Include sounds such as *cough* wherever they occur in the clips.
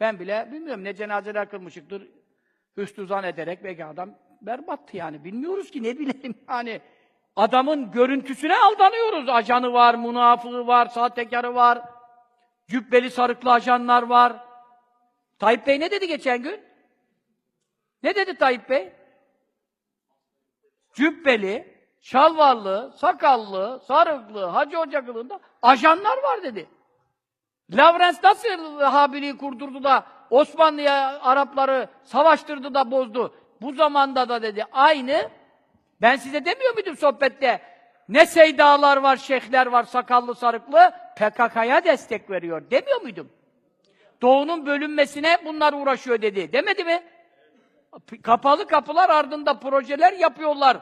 Ben bile bilmiyorum ne cenazeler kılmışıktır. Hüsnü zan ederek belki adam berbattı yani. Bilmiyoruz ki ne bilelim *laughs* yani. Adamın görüntüsüne aldanıyoruz. Ajanı var, münafığı var, sahtekarı var. Cübbeli sarıklı ajanlar var. Tayyip Bey ne dedi geçen gün? Ne dedi Tayyip Bey? Cübbeli, şalvarlı, sakallı, sarıklı, hacı hoca kılığında ajanlar var dedi. Lavrens nasıl Habili'yi kurdurdu da Osmanlı'ya Arapları savaştırdı da bozdu. Bu zamanda da dedi aynı. Ben size demiyor muydum sohbette? Ne seydalar var, şeyhler var, sakallı sarıklı PKK'ya destek veriyor. Demiyor muydum? Doğu'nun bölünmesine bunlar uğraşıyor dedi. Demedi mi? Kapalı kapılar ardında projeler yapıyorlar.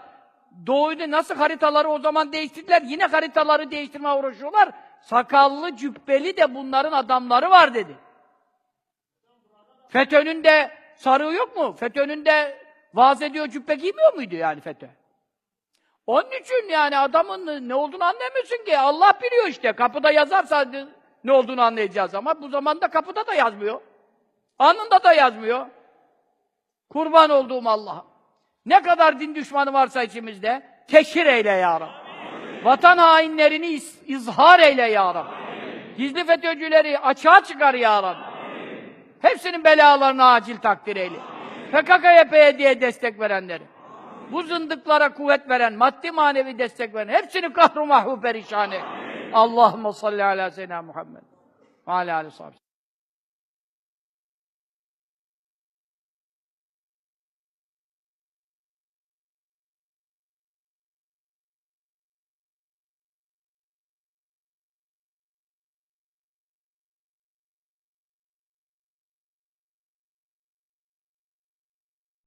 Doğu'da nasıl haritaları o zaman değiştirdiler, yine haritaları değiştirmeye uğraşıyorlar. Sakallı, cübbeli de bunların adamları var dedi. FETÖ'nün de sarığı yok mu? FETÖ'nün de vaaz ediyor cübbe giymiyor muydu yani FETÖ? Onun için yani adamın ne olduğunu anlayamıyorsun ki. Allah biliyor işte. Kapıda yazarsa ne olduğunu anlayacağız ama bu zamanda kapıda da yazmıyor. Anında da yazmıyor. Kurban olduğum Allah. Ne kadar din düşmanı varsa içimizde teşhir eyle ya Rabbi. Vatan hainlerini iz- izhar eyle ya Rabbi. Gizli FETÖ'cüleri açığa çıkar ya Rabbi. Hepsinin belalarını acil takdir eyle. PKK-YP'ye diye destek verenleri. Bu zındıklara kuvvet veren, maddi manevi destek veren, hepsini kahru mahvu perişan et. Allahümme salli ala seyyidina Muhammed. Ve ala aleyhi